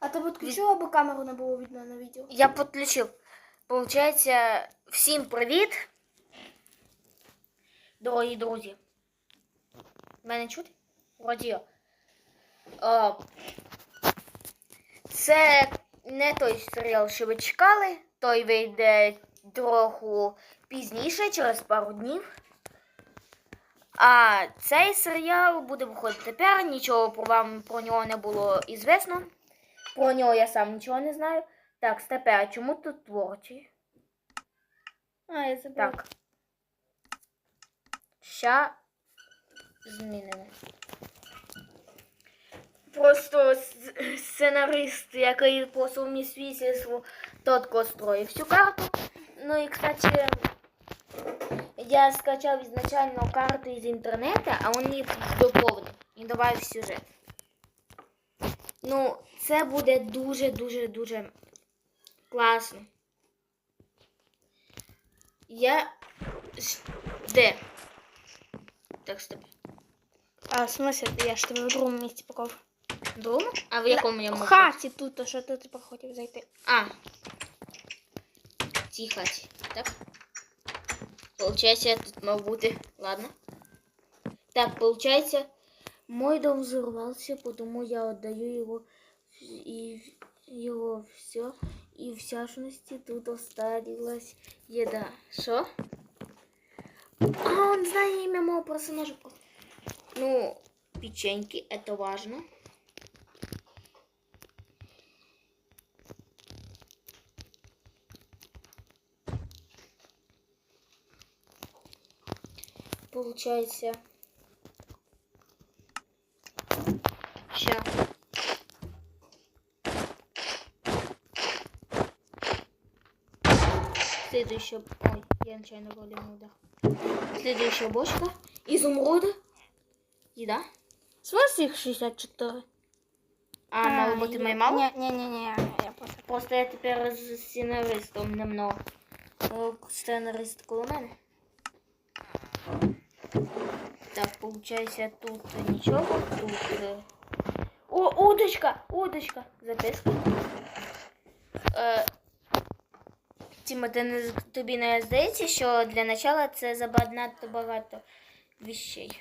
А ти підключив, аби камеру не було видно на відео? Я підключив. Получається, всім привіт. Дорогі друзі. Мене чути? Вроді. є. Е, Це не той серіал, що ви чекали. Той вийде трохи пізніше, через пару днів. А цей серіал буде виходити тепер. Нічого про вам про нього не було ізвісно. Про нього я сам нічого не знаю. Так, степе, а чому тут творчий? А, я забула. Так. Ща змінимо. Просто сценарист, який по сумісвітству тотко строїв всю карту. Ну і, кстати, я скачав ізначально карту із інтернету, а він її доповнив і додав в сюжет. Ну, це буде дуже-дуже-дуже класно. Я. Де? Так, стоп. А, в смысле, я ж тебе в другому місці покажу. Дома? А в якому я В хаті тут, то що ти хотів зайти. А. Цій хаті. Так? Получається, я тут мав бути. Ладно. Так, получается, мой дом взорвался, потому я отдаю его и его все. И в частности тут осталась еда. Что? А, он знает имя моего персонажа. Ну, печеньки, это важно. Получается. Ща. Следующая... Ой, я нечаянно валил удар. Следующая бочка. Изумруда. Еда. В смысле їх 64? А, мало бути моє мало? Ні, ні, ні, ні, я просто. Просто я тепер з сценаристом немного. О, Сценарист коло мене. Так, получается, тут нічого, тут. е, О, удочка! Удочка! Записка. Е, Тіма, ти тобі не здається, що для начала це занадто багато вещей.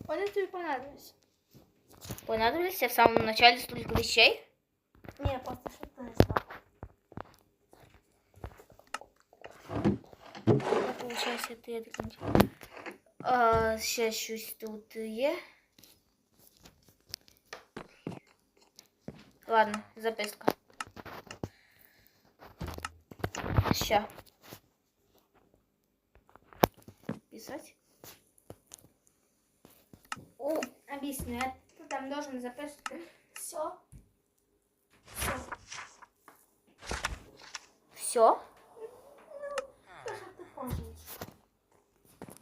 Вони тобі понадобились. Понадобилось в самому начале столько вещей? Ні, просто щоб ти не. Ну, Получається, ти я так А, ще щось тут є. Ладно, записка. Ща. Писать? О, объясню. Ты там должен записывать все. Все. Все?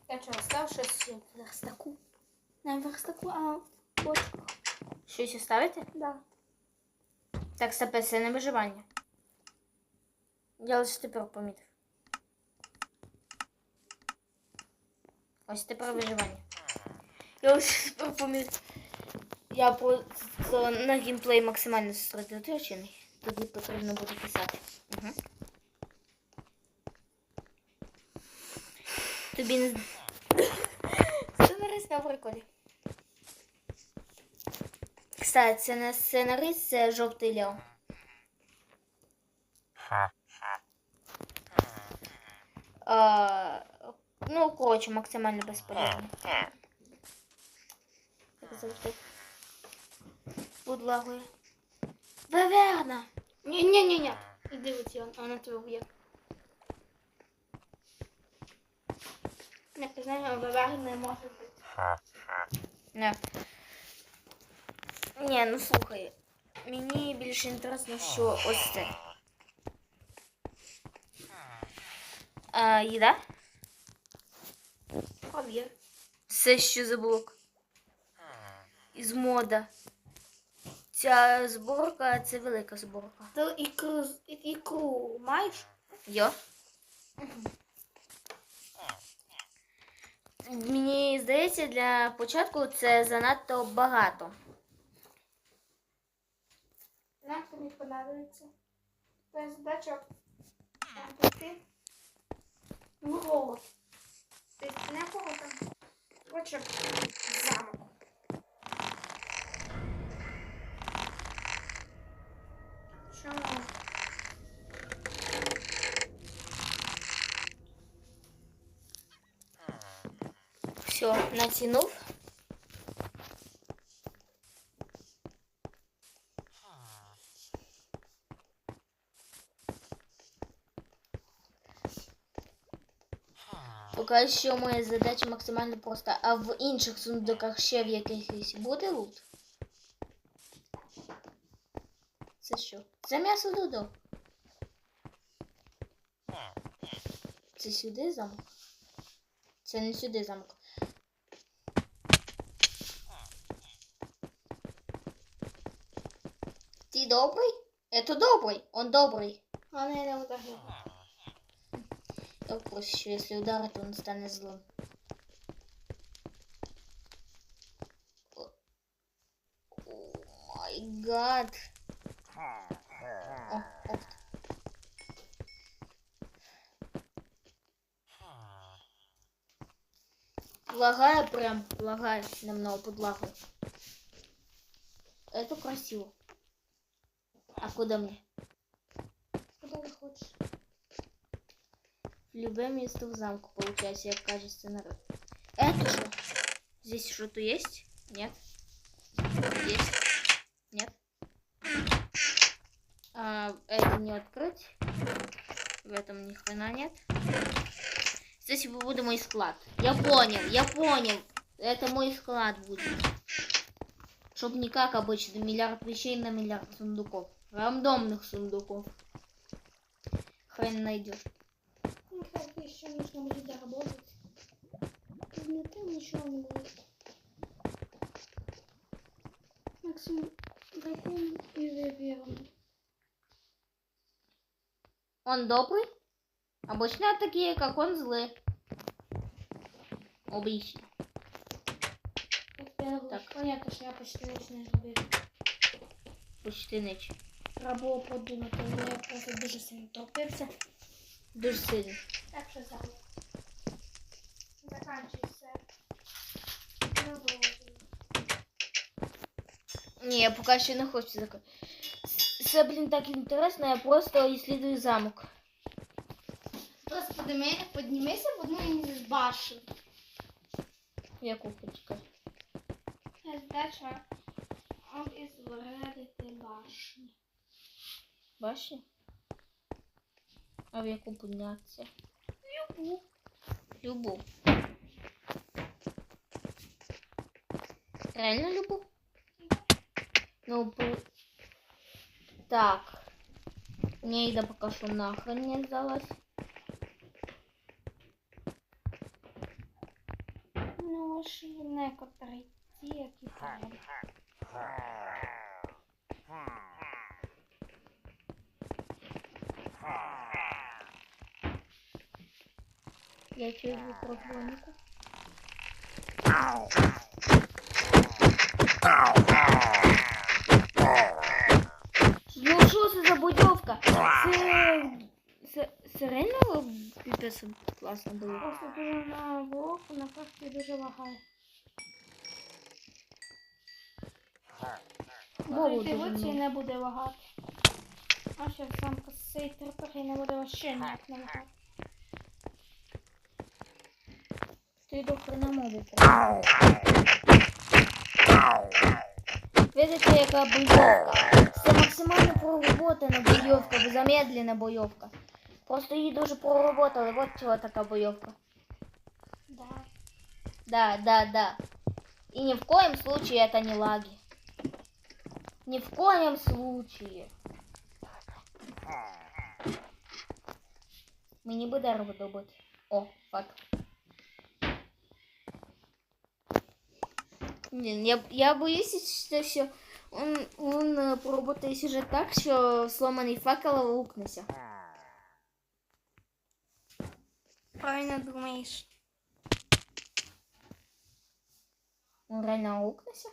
Я щось в верстаку? Не в верстаку, а в. Щось оставити? Да. Так, стопе, це не виживання. Я лише тепер помітив. Ось тепер виживання. Я лише тепер помітив. Я просто на геймплей максимально зосередоточений. Тоді потрібно буде писати. Угу. Тобі не... Сценарист на приколі. Кстати, це не сценарист, це жовтий Лео. А, ну, коротше, максимально безполезно. Як завжди. Тут лагує. Веверна! Ні-ні-ні-ні. Іди от його, вона тебе вб'є. Не знаю, бавар не може бути. Не. Ні, ну слухай. Мені більше інтересно, що ось це. А, їда? Об'є. Все що за блок. Із мода. Ця зборка це велика зборка. Ти ікру, ікру маєш? Йо. Мені здається, для початку це занадто багато. Нам тобі понадобиться. Твоя задача піти в город. Ти не город, там замок. Чому? Все, натянув. Поки що моя задача максимально проста. А в інших сундуках ще в якихось буде лут? Це що? Це м'ясо додо. Це сюди замок? Це не сюди замок. Ти добрий? Это добрий. Он добрий. А не, не ударив. Я просто що если ударить, он стане злым. О май гад. О. Лагая прям, лагая немного подлагаю. Это красиво. Куда мне? Куди ти хочеш? В любое место в замку, получается, як каже сценарий. Это что? Здесь что-то есть? Нет? Есть? Нет? А, это не открыть. В этом ни хрена нет. Здесь будет мой склад. Я понял, я понял. Это мой склад будет. Чтоб не как обычно, миллиард вещей на миллиард сундуков. Рандомных сундуков. Хрен найдешь. Ну, как еще нужно будет доработать. Нет, там ничего не будет. Максимум дракон и виверн. Он добрый? Обычно такие, как он, злые. Обычно. Так. понятно, що я почти ніч не робив. Почти ніч. Треба було подумати, але я просто дуже сильно топився. Дуже сильно. Так що все. Не. Ні, я поки що не хочу закон. Це, блін, так інтересно, я просто исследую замок. Просто подніми, піднімися в одну із башен. Яку почекай. Задача обезвредити башню. Бачиш? А в яку піднятися? Любу. Любу. Реально любу? Ну, по... Так. Нейда пока что нахрен не сдалась. Ну, ж є некоторі ті, Я чую про хронику. Ну що це за будівка? Це... Це, це реально піпець класно було. Просто дуже на блоку на карті дуже лагає. Коли ти дуже в оці много. не буде лагати. А ще сам цей терпер і не буде вообще ніяк не лагати. Ти до хрена мову. Видите, яка бойовка? Це максимально проработана бойовка, замедлена бойовка. Просто її дуже проработали, вот чого така бойовка. Да. Да, да, да. И ни в коем случае это не лаги. Ни в коем случае. Мені би дерево добити. О, факт. Блін, я, я боюсь, що, що он, он е, поработає сюжет так, що сломаний факел аукнеться. Правильно думаєш. Он реально аукнеться?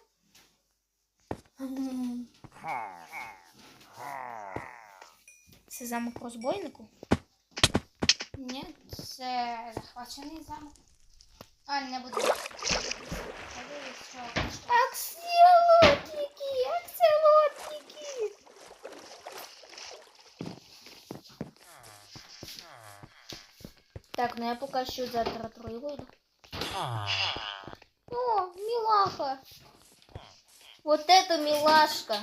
Це замок розбойнику? Ні, це захвачений замок. А, не буду. Аксиолотники, аксиолотники. Так, ну я пока еще завтра трое выйду. О, милаха. Вот это милашка.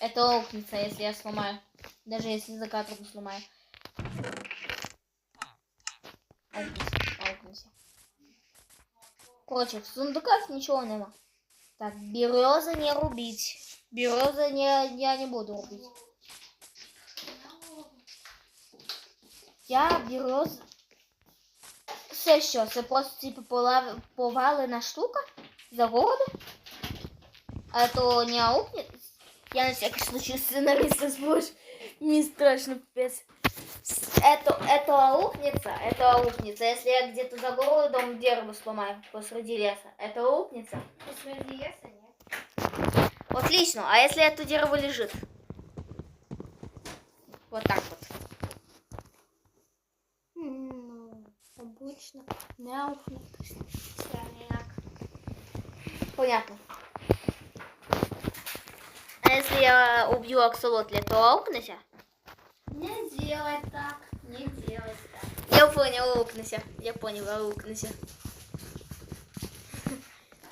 Это окница, если я сломаю. Даже если закатку сломаю. Короче, в сундуках ничего нема. Так, березы не рубить. Березы не, я не буду рубить. Я берез. Це що? Це просто типу полав... повалена штука за городом? А то не аукнет? Я на всякий случай сценариста сброшу. Мне страшно, пипец. Это, это аукнется, это аукнется. Если я где-то за городом дерево сломаю посреди леса, это аукнется? Посреди леса, ні. Отлично. А если это дерево лежит? Вот так вот. Ну, обично. Не аукне. Це ніяк. Понятно. А если я убью аксолотля, то аукнется? Делай так. Не делай так. Я понял, аукнется. Я понял, аукнется.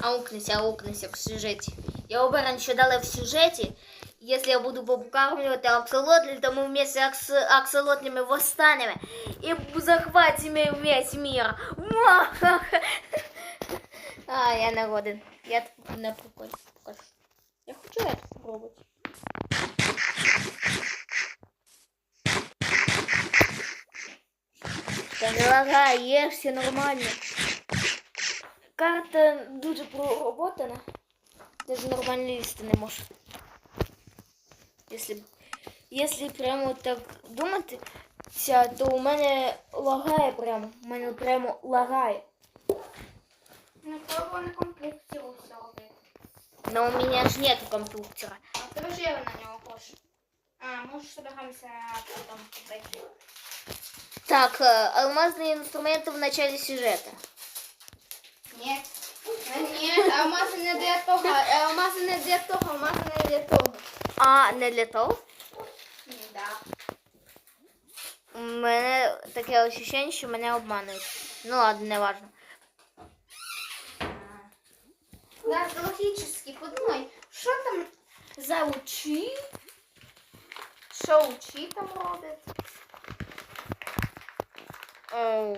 Аукнется, аукнется в сюжете. Я уверен, еще дала в сюжете. Если я буду покармливать аксолотли, то мы вместе с аксолотлями восстанем и захватим весь мир. А, я народен. Я прикольно покажу. Я хочу это попробовать. Не лагай, є все нормально. Карта дуже проработана. Даже нормально лізти не. Если, если прямо так думати, то у мене лагає прямо. У мене прямо лагає. Ну, пробуй на комп'ютері все. Но у меня ж нету компьютера. А ж є на нього кош. А, можеш собиратися потім купити. Так, э, алмазные инструменты в начале сюжета. Ні. Ні, алмази не для того, алмази не для того, алмази не для того. А, не для того? Ні, да. У мене таке ощущення, що мене обманують. Ну ладно, не важно. Да, логически, подумай, що там за учі? Що учі там роблять? Оу.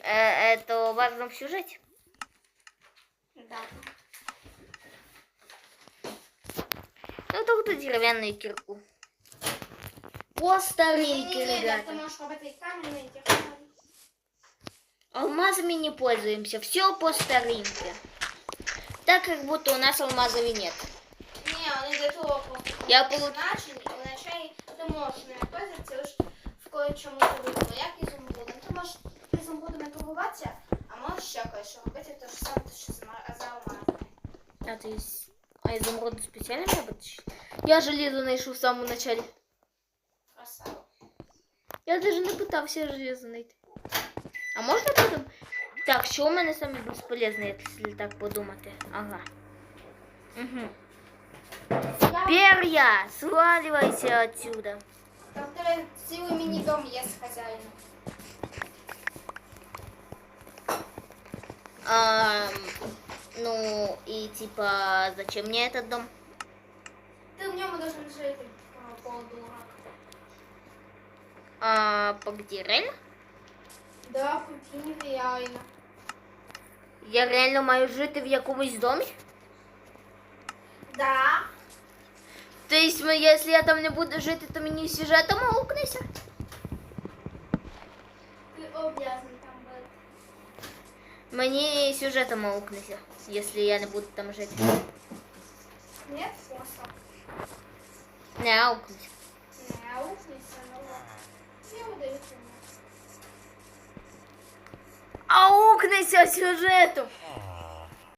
Э, это важно в сюжете? Да. Ну, только деревянную кирку. По старинке, Ні-ні-ні, ти ребята. можеш робити і камінь, і дерев'яний. Алмазами не пользуемся. Все по старинке. Так, как будто у нас алмазов и нет. Ні, вони для того просто Я получ- значені, і наче ти можеш не пользуватися лише в кое-чому кое-що робити, те ж саме, що за ма- за алмазами. А то есть... А изумруды специально мне вытащить? Я железо найшов в самом начале. Красава. Я даже не пытався железо найти. А можна потім? Так, що у мене саме безполезне, якщо так подумати? Ага. Угу. Я... Перья, сваливайся отсюда. Та в тебе цілий міні-дом є з хазяїном. Ам, ну, и типа, зачем мне этот дом? Ти в ньому должен жити, а, полудурак. А, погоди, реально? Да, прикинь, реально. Я реально маю жити в якомусь домі? Да. То есть, ми- якщо я там не буду жити, то мені сюжетом аукнеться? Ти обязан там бути. Мені сюжетом аукнеться, якщо я не буду там жити. Ні, просто. Не аукнеться. Не, аукнеться, ну. Я. Аукнеться сюжетом!